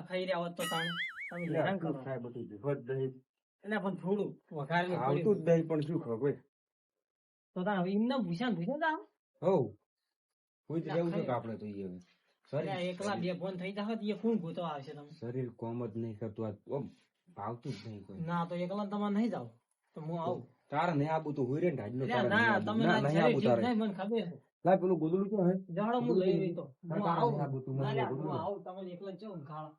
આ ખાઈ રહ્યા હોત તો તાણે તમે હેરાન કરો. ખાય બધું ભેગો દહીં. એટલે પણ થોડું વઘારેલું આવતું જ દહીં પણ શું ખબર? તો તાણે એમને ભૂષણ ભૂષણ તા હવ કોઈ જ ના, રહેવું છે કે આપણે તો ઈ હવે. એકલા બે ફોન થઈ જાવ એ કોણ ગોતો આવશે તમે શરીર કોમ જ નહીં કરતું. આ ઓમ ભાવતું જ નહીં કોઈ. ના તો એકલા તમારે નહીં જાવ તો હું આવું. તારે નહીં આબુ તો હોય રે ને તારે ના તમે ના, ના નહીં આબુ તારે. મને ખબર છે. લાય પેલું ગોદડું ક્યાં હે? જાડો હું લઈ તો. હું આવું. તું મને ના, હું. આવું. તમે એકલા ચો ખાવા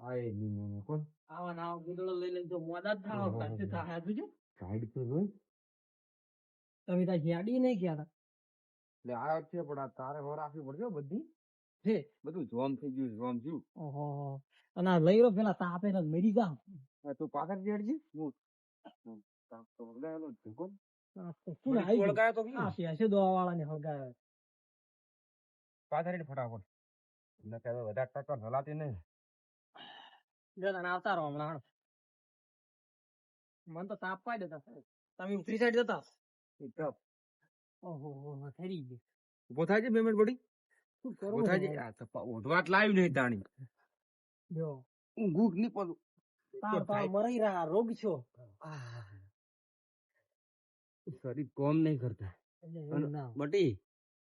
આ ની કોણ? આવા નાવ ગુદડો લઈ લઈને જો મોડા જ. ઘરથી થાય આ જોજો. ગાઈડ તો જોઈ. તમે તા હેડી નહીં ગયા તા. એટલે આ છે પણ આ તારે હોર આપવી પડશે બધી. છે બધું જોમ થઈ ગયું જોમ થયું. ઓહો અને આ લઈ રહ્યો પેલા તાપે ને મરી આ તું પાછળ જેડજી હું હું તાપ તો જ કોણ? આ તો શું તો આ વાળા ને હળગાવ્યા પાછળ ફટાફટ. કે વધારે ટક્કર હલાતી નહીં. જો તને આવતા રહો હમણાં. મને તો તાપ પાડી દેતા તમે ઉતરી સાઈડ જતા ઓહો હો ગઈ. ઊભો થાય છે પેમેન્ટ પડી શું ઊભો થાય છે? આ તો ઓઢવાટ લાવી નહીં તાણી. જો. ઊંઘું નહીં પડું. તાવ તાવ મરાઈ રહ્યા રોગ છો. શરીર કોમ નહીં કરતા. ના બટી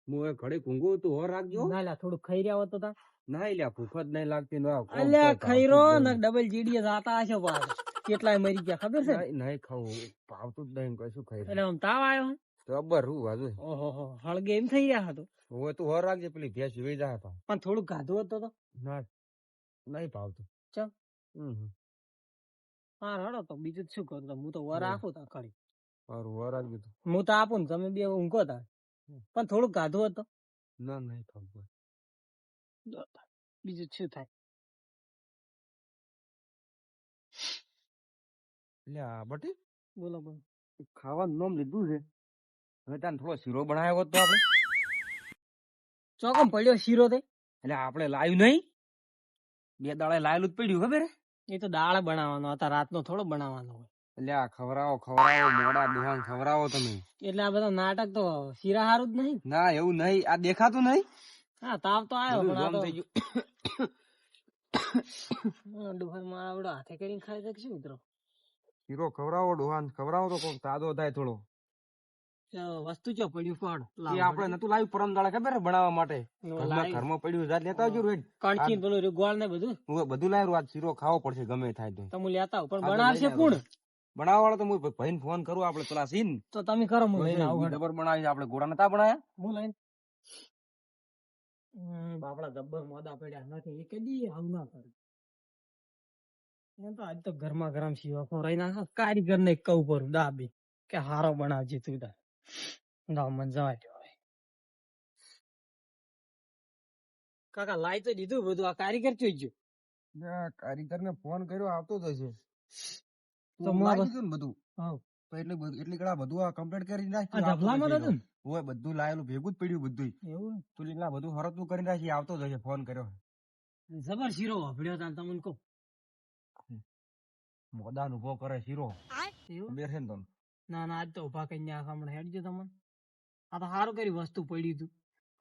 હું એ ઘડીક તું હોર રાખજો. ના થોડું ખાઈ રહ્યા હોત તો તા ના લ્યા ભૂખ જ નહીં લાગતી નો અલ્યા ખૈરો ને ડબલ જીડીએ જાતા હશે પાછા. કેટલાય મરી ગયા ખબર છે? નહીં. ખાવું ભાવતું જ નહીં કશું ખાઈ એટલે આમ તાવ આવ્યો ખબર હું બાજુ ઓહો હો હળગે એમ થઈ રહ્યા હતો હવે તું હોર રાખજે પેલી ભેંસ જોઈ જાય પા પણ થોડું ગાધું હતો તો ના નહીં ભાવતું. ચમ? હા રડો તો બીજું શું કરું હું તો વર આખું તા ખરી. મારું વર રાખજે હું તો આપું ને તમે બે ઊંઘો તા પણ થોડુંક ગાધું હતું ના નહીં ખાવું બીજું શું થાય એટલે આ બટી બોલો બોલો ખાવાનું નામ લીધું છે હવે તાન થોડો શીરો બનાવ્યો તો આપણે. ચોકમ પડ્યો શીરો તે? એટલે આપણે લાવ્યું નહીં. બે દાડે લાયેલું જ પડ્યું ખબર એ તો દાળ બનાવવાનો હતા રાતનો થોડો બનાવવાનો હોય. એટલે આ ખવરાવો ખવરાવો મોડા દુહાન ખવરાવો તમે. એટલે આ બધા નાટક તો શીરા હારું જ નહીં ના એવું નહીં. આ દેખાતું નહીં? હા તાવ તો આવ્યો પણ આ તો થઈ ગયું. હા, ડુહામાં આવડો હાથે કરીને ખાય છે મિત્રો? હીરો ખવડાવો ડુહાન ખવડાવો તો કોક તાજો થાય થોડો. વસ્તુ ચો પડ્યું પણ એ આપણે નતું લાવ્યું પરમ દાડા ખબર બનાવવા માટે? ઘરમાં પડ્યું જાત લેતા આવજો રોજ. કણકી પેલું ગોળ ને બધું? હું બધું લાવ્યું આજ શીરો ખાવો પડશે ગમે થાય તો તમે લેતા આવો પણ બનાવશે કોણ? બનાવવા વાળો તો હું ભાઈને ફોન કરું આપણે પેલા સીન. તો તમે કરો હું લઈને આવું ડબર બનાવી આપણે ગોળા નતા બનાયા હું લઈને બાપડા ગબ્બર મોદા પડ્યા નથી એ કદી આવું ના કરે. એમ તો આજ તો ઘરમાં ગરમ શીવા ખોરાઈ ના કારીગર ને કહું પર દાબી કે હારો બનાવજે તું તાર ના મન જવા દો કાકા લાઈ તો દીધું બધું આ કારીગર ચોઈ ગયો? કારીગર ને ફોન કર્યો આવતો જ હશે. તો બધું? હા. તો એટલે એટલી કડા બધું આ કમ્પ્લીટ કરી આ નાખ્યું ઢબલામાં હશે. ઓય બધું લાયેલું ભેગું જ પડ્યું બધું એવું તું લીલા બધું હરતનું કરી નાખી આવતો જ હશે ફોન કર્યો. જબર શીરો વાપર્યો તા તમને કહું. મોદાન ઊભો કરે શીરો. બેસે ને ના ના આજ તો ઊભા કઈ ને હમણાં હેડજો તમને. આ તો સારું કરી વસ્તુ પડી તું.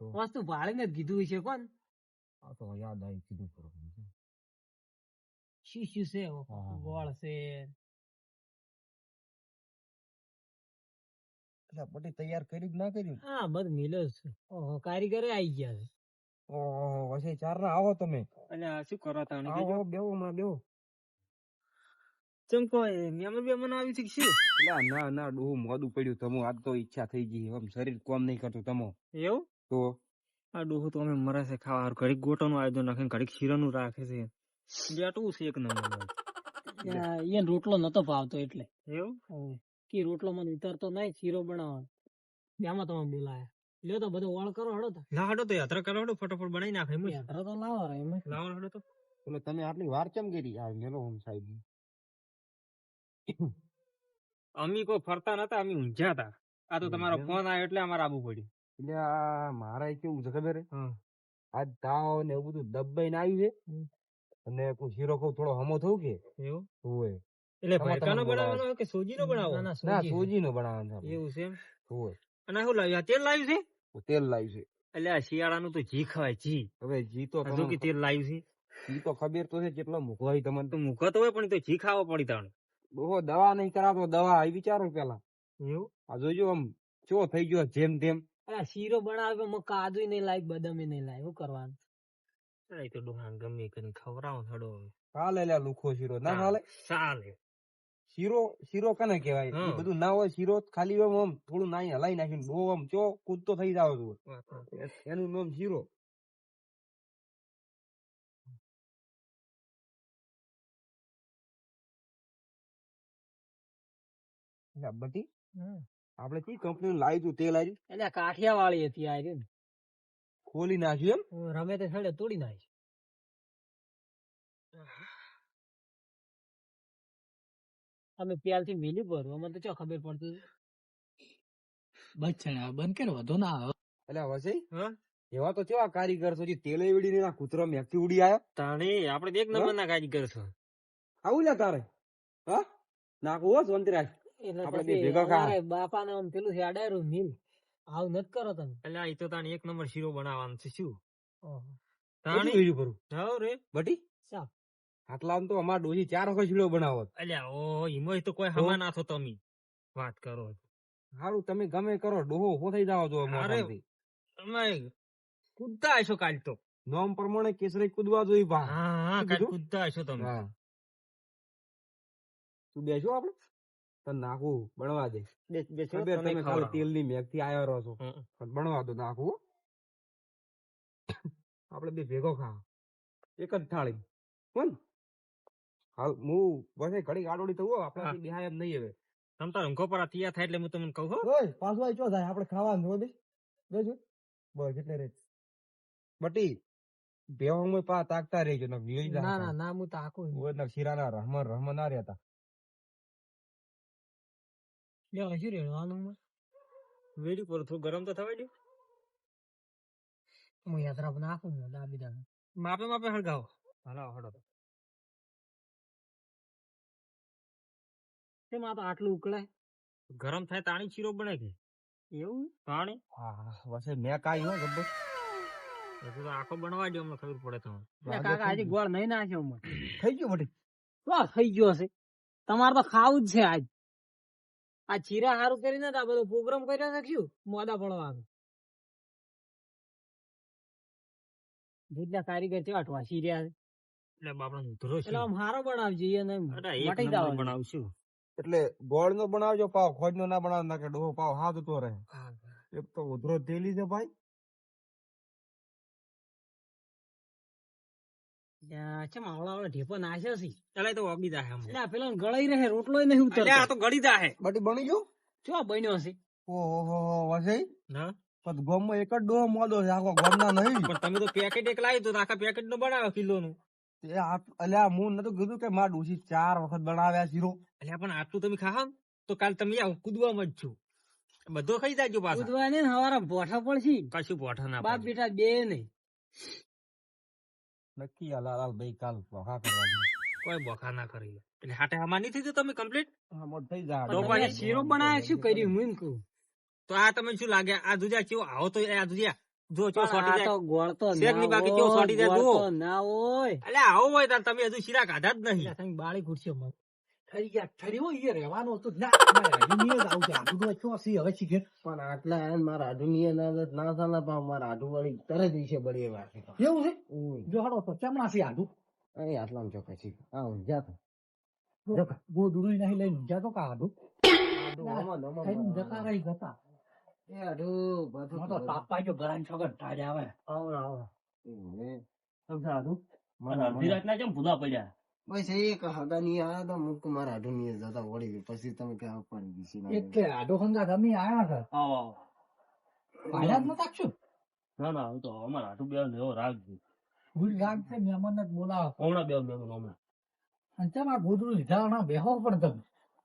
વસ્તુ ભાળીને જ કીધું છે કોણ? આ તો યાદ આવી કીધું કરો શું શું છે ગોળ છે. એટલે પટી તૈયાર કર્યું કે ના કર્યું હા બધું મિલે છે. ઓહો કારીગરે આવી ગયા છે. ઓહો વસે ચાર ના આવો તમે. અને શું કરો તમે? આવો બેવો માં બેવો ચમકો બે મને આવી છે કે શું? ના ના ના ડોહું મોડું પડ્યું. તમો આજ તો ઈચ્છા થઈ ગઈ. આમ શરીર કોમ નહીં કરતું તમો. એવું? તો? આ ડોહું તો અમે મરે છે ખાવા. ઘડીક ગોટાનું આયોજન રાખે ને ઘડીક શીરાનું રાખે છે. બેટું છે એક નંબર એ રોટલો નતો ભાવતો એટલે. એવું? કે રોટલો મને ઉતરતો નહીં શીરો બનાવવાનો. એમાં તમે બોલાયા. લ્યો તો બધો વાળ કરો હડો તો. ના હડો તો યાત્રા કરો હડો ફટાફટ બનાવી નાખે એમ યાત્રા તો લાવો રે એમ લાવો હડો તો. એટલે તમે આટલી વાર કેમ કરી આ મેલો હોમ સાહેબ? અમી કોઈ ફરતા નતા અમી ઊંઝા હતા. આ તો તમારો ફોન આવ્યો એટલે અમારે આબુ પડ્યું. એટલે આ મારા કેવું છે ખબર? આ આજ તાવ ને એવું બધું દબાઈને આવ્યું છે. અને કોઈ શીરો થોડો હમો થયું કે? એવું? હોય. એટલે ભડકાનો બનાવવાનો કે સોજીનો બનાવવાનો? ના, ના સોજી. છે. સોજી નો બનાવવાનું. એવું છે એમ? હોય. અને શું લાવ્યું? તેલ લાવ્યું છે? તેલ લાવ્યું છે. એટલે આ શિયાળાનું તો જી ખવાય જી હવે જી તો હજુ કે તેલ લાવ્યું છે. ઈ તો ખબર તો છે કેટલો મૂકવાય તમને. તો મૂકો તો હોય પણ તો જી ખાવો પડી તાણ. ડોહો દવા નહીં કરાતો દવા આવી વિચારો પેલા. એવું? આ જોજો આમ ચો થઈ ગયો જેમ તેમ. અરે શીરો બનાવે મગ કાજુ નહીં લાય બદામ નહીં લાય શું કરવાનું? એ તો ડોહા ગમે કરીને ખવડાવો થોડો ચાલે લ્યા લુખો શીરો. ના હાલે. ચાલે શીરો શીરો કને કહેવાય. બધું ના હોય શીરો ખાલી આમ આમ થોડું નાઈ હલાઈ નાખ્યું બહુ આમ ચો કૂદતો થઈ જાવ છું. એનું નામ શીરો. બટી આપડે કઈ કંપની લાવી તું તે લાવ્યું એટલે કાઠિયા વાળી હતી આ ખોલી નાખ્યું એમ? રમે તે છડે તોડી નાખી અમે પ્યાલથી મિલી ભરું. અમને તો ચો ખબર પડતી બચ્ચા બંધ કર વધો ના આવે. એટલે વસઈ હા? એવા તો કેવા કારીગર છો જે તેલે ઉડી ના કૂતરો મેકથી ઉડી આયો? તાણે આપણે એક નંબર ના કારીગર છો. આવું લે તારે? હા? નાખવું હો શાંતિરાજ એટલે આપણે બે ભેગા ખા. બાપા ને આમ પેલું છે અડાયરું મિલ. આવું નથી કરો તમે. એટલે આ તો તાણે એક નંબર શીરો બનાવવાનો છે શું. તાણે? બીજું કરું જાઓ રે. બટી? ચાલ. આટલા તો અમાર ડોજી ચાર વખત શીરો બનાવો અલ્યા ઓ ઈમોય તો કોઈ હમા ના થો તમે વાત કરો. સારું તમે ગમે કરો. ડોહો હો થઈ જાવ છો અરે. તમે કૂદતા હશો કાલ તો. નોમ પ્રમાણે કેસરી કૂદવા જોઈ હા હા કાલ કૂદતા હશો તમે. તું બેસો આપડે તને નાખું બનવા દે. બેસ- તમે ખાલી તેલની મેઘથી આવ્યો રહો છો. પણ બનવા દો નાખું આપણે બે ભેગો ખા એક જ થાળી. કોણ? હાલ હું બસ ઘડી ગાડોડી થવું આપણાથી બેહાય એમ નહીં હવે. તમ તાર ઊંઘો પર તૈયાર થાય એટલે હું તમને કહું હો. ઓય પાછું ચો થાય? આપણે ખાવાનું હોય બે બેજો બસ એટલે રે બટી બેવામાં પા તાકતા રહેજો ને વીળી ના ના ના હું તો આખું ઓય ને શીરાના રહમન રહમન ના રહેતા. લે હજી રેડવાનું માં? વેડી પર થોડું ગરમ તો થવા દે હું યાત્રા બનાવું નાખું ને માપે માપે હળગાવો. હલાવો હળો કેમ આ તો આટલું ઉકળાય? ગરમ થાય તાણી ચીરો બને કે? એવું? તાણી? હા વસે મેં કાઈ હો ગબ્બર હજુ તો આખો બનવા દે અમને ખબર પડે તમને. લે કાકા આજે ગોળ નહીં નાખ્યો મને થઈ ગયો બટી તો થઈ ગયો હશે તમારે તો ખાવું જ છે આજ. આ ચીરા હારું કરીને તો આ બધો પ્રોગ્રામ કર્યો નાખ્યું મોદા મોડા પડવાનું જેટલા કારીગર છે અટવા રહ્યા છે. એટલે બાપડા ધરો છે. એટલે મારો બનાવજો અને મટી નંબર બનાવશું. એટલે ગોળ નો બનાવજો પાવ ખોજ નો ના બનાવ ના કે ડોહો પાવ હા તો રહે. એક તો ઉધરો તેલી છે ભાઈ. છે માવડા ઢેપો નાખ્યો છે. એટલે તો ઓગી જાહે એટલે પેલો ગળાઈ રહે રોટલો નહીં એટલે આ તો ગળી જાહે. બટી બની ગયો? ચો બન્યો છે? ઓહો વસે. ના. પણ ગોમમાં એક જ ડોહો મોદો છે આખો ગોમના નહીં. પણ તમે તો પેકેટ એક લાવી તો આખા પેકેટ નો બનાવ્યો કિલો નું અલ્યા હું નતું કીધું કે માર ડોશી ચાર વખત બનાવ્યા શીરો. અલ્યા પણ આટલું તમે ખાહો તો કાલ તમે આવ કૂદવામાં જ છો. બધો ખાઈ જાજો પાછો. ઉદવા ને હવારા બોઠા પડશે. કશું બોઠા ના બાપ બેટા બે નહીં. નક્કી આ લાલ ભાઈ કાલ બોખા કરવા કોઈ બોખા ના કરી એટલે હાટે આમાં નહીં થઈ જતું તમે કમ્પ્લીટ થઈ જાય તો પછી શીરો બનાવ્યા શું કર્યું હું એમ કહું. તો આ તમે શું લાગે? આ દુજા કેવો આવો તો આ દુધિયા. જો ચો સોટી જાય. તો ગોળ તો શેકની બાકી કેવો સોટી જાય જો ના હોય. એટલે આવો હોય તાર તમે હજુ શીરા ખાધા જ નહીં. તમે બાળી ખુરશીઓ માં થઈ ગયા ઠરી હોય એ રહેવાનો તો ના જ આવશે આટલું તો શું સી હવે શીખે પણ આટલા હે ને મારા આઢુ ની ના ના થાય પા મારા આઢુ વાળી તરત વિશે બળી એવા વાત. એવું છે? જો હાડો તો ચમણા સી આડું અહીં આટલામાં ચોખ્ખા છે હા ઊંઝા તો. જો ગોદડું નહીં લઈને ઊંઝા તો કા આડું જતા રહી જતા. એ આઢુ બધું તો તાપા જો ગરાન છગન ટાળે આવે. આવો આવો. સમજા આડું મને- મને- વિરાટ કેમ ભૂલા પડ્યા? બસ એક હગાની આયા તો મુક મારા આઢુ ની જતા વળી પછી તમે ક્યાં પાડી દીધી એટલે આડો ખંગા તમે આયા છે? આવો આવો. ન તાકશું ના ના હું તો અમારા આટું બે લેવો રાખજો ભૂલ છે મહેમાન જ બોલાવો. હમણાં બે મહેમાન હમણાં અને ચમ આ ગોદડું લીધા બેહો પણ તમે?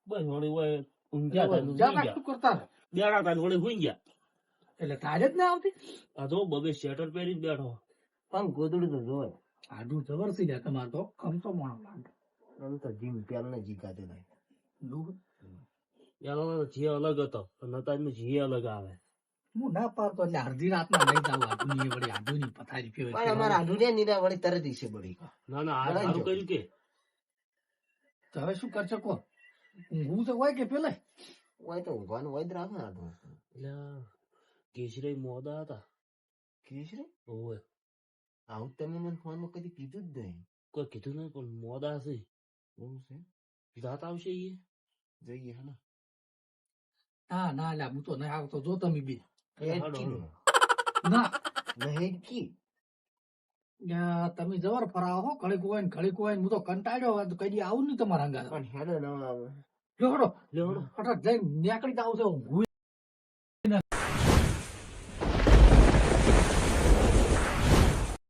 બસ વળી હોય ઊંઝા કરતા બેડા તા વળી હુઈ ગયા. એટલે તારે જ ના આવતી? આ તો બબે સ્વેટર પહેરી બેઠો. પણ ગોદડું તો જોય આડું જબરસી જાય તમારે તો. કમતો માણો લાગે. આમ તો જીમ પેલ ને જીકાતે નહીં એનો જી અલગ હતો. નતા જી અલગ આવે. હું ના પાડતો એટલે અડધી રાતના લઈ જાવ આધુની વળી આધુની પથારી ફેરવે. પણ અમારા આઢુડિયા નીરા વળી તરત બળી. ના ના આ સારું કર્યું કે. તો હવે શું કરશે કો તો હોય કે પેલે હોય તો ઊંઘવાનું હોય જ રાખે આઢું. એટલે કેશરી મોદા હતા કેશરી? ઓવે આવું તમે મને ફોનમાં કદી કીધું જ નહીં કોઈ કીધું નહીં પણ મોદા છે એવું છે જાત આવશે ઈ જોઈએ હે ને ના ના લ્યા હું તો નહીં આવતો જો તમે બી નું. ના ને હેડકી. યા, તમે જવર ફરાવો હો ઘડીક હોય ને ઘડીક હોય હું તો કંટાળ્યો કદી આવું નહીં તમારા અંગાત પણ હેડો ન આવે. લેવડો લેવડો હટાટ જઈને નીકળી જાઉં છું. હું